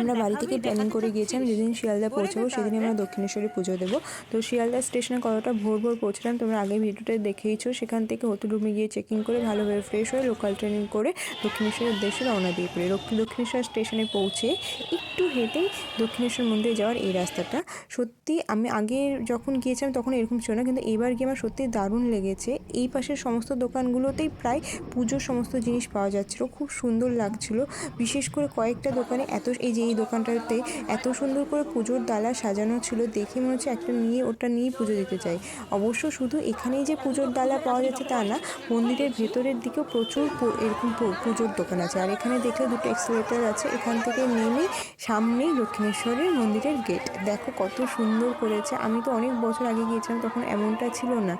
আমরা বাড়ি থেকে প্ল্যানিং করে গিয়েছিলাম যেদিন শিয়ালদা পৌঁছাবো সেদিন আমরা দক্ষিণেশ্বরে পুজো দেবো। তো শিয়ালদা স্টেশনে কতটা ভোর ভোর পৌঁছলাম তোমরা আগে ভিডিওটা দেখেইছো। সেখান থেকে হোটেলরুমে গিয়ে চেকিং করে ভালোভাবে ফ্রেশ হয়ে লোকাল ট্রেনিং করে দক্ষিণেশ্বরের উদ্দেশ্যে রওনা দিয়ে পড়ি। দক্ষিণ- দক্ষিণেশ্বর স্টেশনে পৌঁছে একটু হেঁটেই দক্ষিণেশ্বর মন্দিরে যাওয়ার এই রাস্তাটা। সত্যি আমি আগে যখন গিয়েছিলাম তখন এরকম ছিল না কিন্তু এবার গিয়ে আমার সত্যি দারুণ লেগেছে। এই পাশের সমস্ত দোকানগুলোতেই প্রায় পুজোর সমস্ত জিনিস পাওয়া যাচ্ছিল খুব সুন্দর লাগছিল। বিশেষ করে কয়েকটা দোকানে এত এই যে এই দোকানটাতে এত সুন্দর করে পুজোর ডালা সাজানো ছিল দেখে মনে হচ্ছে একটা নিয়ে ওটা নিয়েই পুজো দিতে চাই অবশ্য শুধু এখানেই যে পুজোর ডালা পাওয়া যাচ্ছে তা না, মন্দিরের ভেতরের দিকেও প্রচুর এরকম পুজোর দোকান আছে। আর এখানে দেখলে দুটো এক্সেলেটার আছে, এখান থেকে নেমে সামনেই দক্ষিণেশ্বরের মন্দিরের গেট দেখো কত সুন্দর করেছে। আমি তো অনেক বছর আগে গিয়েছিলাম, তখন এমনটা ছিল না।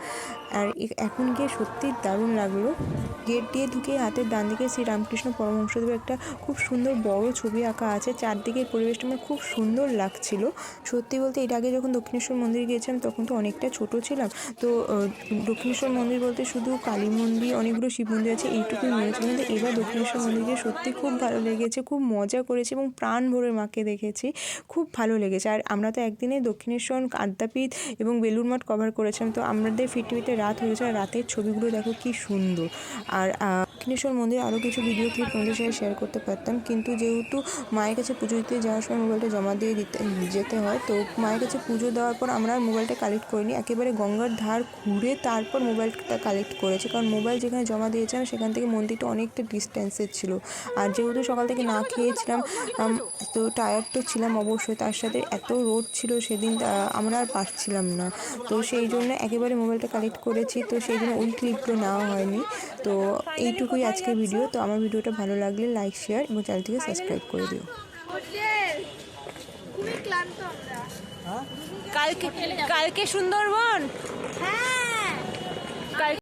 আর এখন গিয়ে সত্যি দারুণ লাগল। গেট দিয়ে ঢুকে হাতের ডান দিকে শ্রী রামকৃষ্ণ পরমহংসদেবের একটা খুব সুন্দর বড় ছবি আঁকা আছে চারদিকের পরিবেশটা আমার খুব সুন্দর লাগছিল। সত্যি বলতে এর আগে যখন দক্ষিণেশ্বর মন্দির গিয়েছিলাম তখন তো অনেকটা ছোট ছিলাম। তো দক্ষিণেশ্বর মন্দির বলতে শুধু কালী মন্দির, অনেকগুলো শিব মন্দির আছে এইটুকুই মনে কিন্তু এবার দক্ষিণেশ্বর মন্দির সত্যি খুব ভালো লেগেছে, খুব মজা করেছি এবং প্রাণ ভরে মাকে দেখেছি। খুব ভালো লেগেছে। আর আমরা তো একদিনে দক্ষিণেশ্বর আদ্যাপীঠ এবং বেলুর মঠ কভার করেছিলাম। তো আমাদের ফিরতে রাত হয়েছে আর রাতের ছবিগুলো দেখো কি সুন্দর। আর দক্ষিণেশ্বর মন্দিরে আরও কিছু ভিডিও ক্লিপ তোমাদের সাথে শেয়ার করতে পারতাম। কিন্তু যেহেতু মায়ের কাছে পুজো দিতে যাওয়ার সময় মোবাইলটা জমা দিয়ে দিতে, যেতে হয়, তো মায়ের কাছে পুজো দেওয়ার পর আমরা মোবাইলটা কালেক্ট করিনি। একেবারে গঙ্গার ধার ঘুরে তারপর মোবাইলটা কালেক্ট করেছি। কারণ মোবাইল যেখানে জমা দিয়েছিলাম, সেখান থেকে মন্দিরটা অনেকটা ডিস্টেন্সে ছিল। আর যেহেতু সকাল থেকে না খেয়েছিলাম তো টায়ার্ড তো ছিলাম অবশ্যই। তার সাথে এত রোড ছিল সেদিন আমরা আর পারছিলাম না। তো সেই জন্য একেবারে মোবাইলটা কালেক্ট করেছি। তো সেই জন্য ওই ক্লিপগুলো নেওয়া হয়নি। তো এইটুকুই আজকের ভিডিও তো আমার ভিডিওটা ভালো লাগলে লাইক শেয়ার এবং চ্যানেলটিকে সাবস্ক্রাইব করে দিও। আমরা। কালকে কালকে সুন্দরবন?